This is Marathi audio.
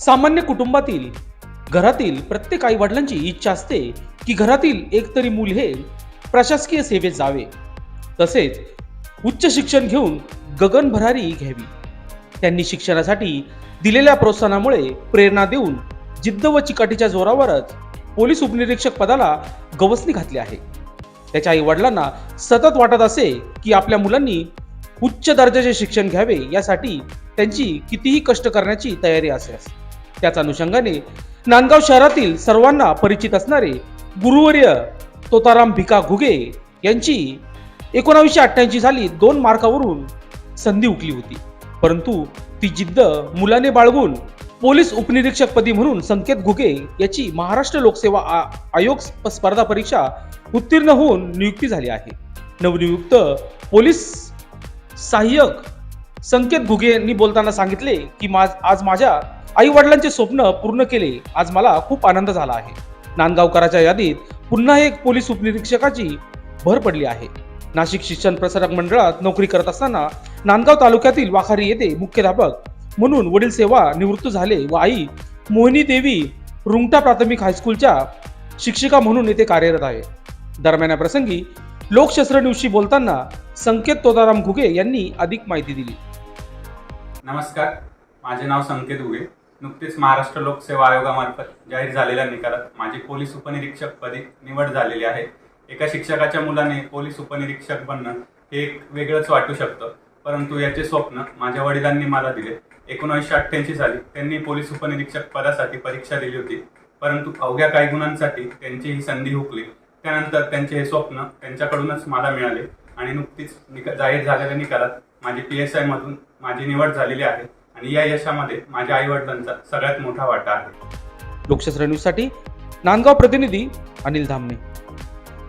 सामान्य कुटुंबातील घरातील प्रत्येक आई वडिलांची इच्छा असते की घरातील एक तरी मूल हे प्रशासकीय सेवेत जावे. तसेच उच्च शिक्षण घेऊन गगन भरारी घ्यावी. त्यांनी शिक्षणासाठी दिलेल्या प्रोत्साहनामुळे प्रेरणा देऊन जिद्द व चिकाटीच्या जोरावरच पोलीस उपनिरीक्षक पदाला गवसणी घातली आहे. त्याच्या आई वडिलांना सतत वाटत असे की आपल्या मुलांनी उच्च दर्जाचे शिक्षण घ्यावे यासाठी त्यांची कितीही कष्ट करण्याची तयारी असे असते. त्याच अनुषंगाने नांदगाव शहरातील सर्वांना परिचित असणारे गुरुवर्य तोताराम भिका घुगे यांची एकोणावीसशे अठ्ठ्याऐंशी साली दोन मार्कावरून संधी उकली होती. परंतु ती जिद्द मुलाने बाळगून पोलीस उपनिरीक्षकपदी म्हणून संकेत घुगे याची महाराष्ट्र लोकसेवा आयोग स्पर्धा परीक्षा उत्तीर्ण होऊन नियुक्ती झाली आहे. नवनियुक्त पोलीस सहाय्यक संकेत घुगे यांनी बोलताना सांगितले की माझ आज माझ्या आई वडिलांचे स्वप्न पूर्ण केले आज मला खूप आनंद झाला आहे. नांदगावकराच्या यादीत पुन्हा एक पोलीस उपनिरीक्षकाची भर पडली आहे. नाशिक शिक्षण प्रसारक मंडळात नोकरी करत असताना नांदगाव तालुक्यातील वाखारी येथे मुख्याध्यापक म्हणून वडील सेवा निवृत्त झाले व आई मोहिनी देवी रुंगटा प्राथमिक हायस्कूलच्या शिक्षिका म्हणून येथे कार्यरत आहे. दरम्यान या प्रसंगी लोकशस्त्र न्यूजशी बोलताना संकेत तोदाराम घुगे यांनी अधिक माहिती दिली. नमस्कार. माझे नाव संकेत घुगे. नुकतीच महाराष्ट्र लोकसेवा आयोगामार्फत जाहीर झालेल्या निकालात माझी पोलीस उपनिरीक्षक पदी निवड झालेली आहे. एका शिक्षकाच्या मुलाने पोलीस उपनिरीक्षक बनणं हे एक वेगळंच वाटू शकतं. परंतु याचे स्वप्न माझ्या वडिलांनी मला दिले. एकोणीसशे अठ्ठ्याऐंशी साली त्यांनी पोलीस उपनिरीक्षक पदासाठी परीक्षा दिली होती. परंतु अवघ्या काही गुणांसाठी त्यांची ही संधी हुकली. त्यानंतर त्यांचे हे स्वप्न त्यांच्याकडूनच मला मिळाले आणि नुकतीच निका जाहीर झालेल्या निकालात माझी पी एस आयमधून माझी निवड झालेली आहे. आणि या यशामध्ये माझ्या आई वडिलांचा सगळ्यात मोठा वाटा आहे. लोकशास्त्र न्यूजसाठी नांदगाव प्रतिनिधी अनिल धामणे.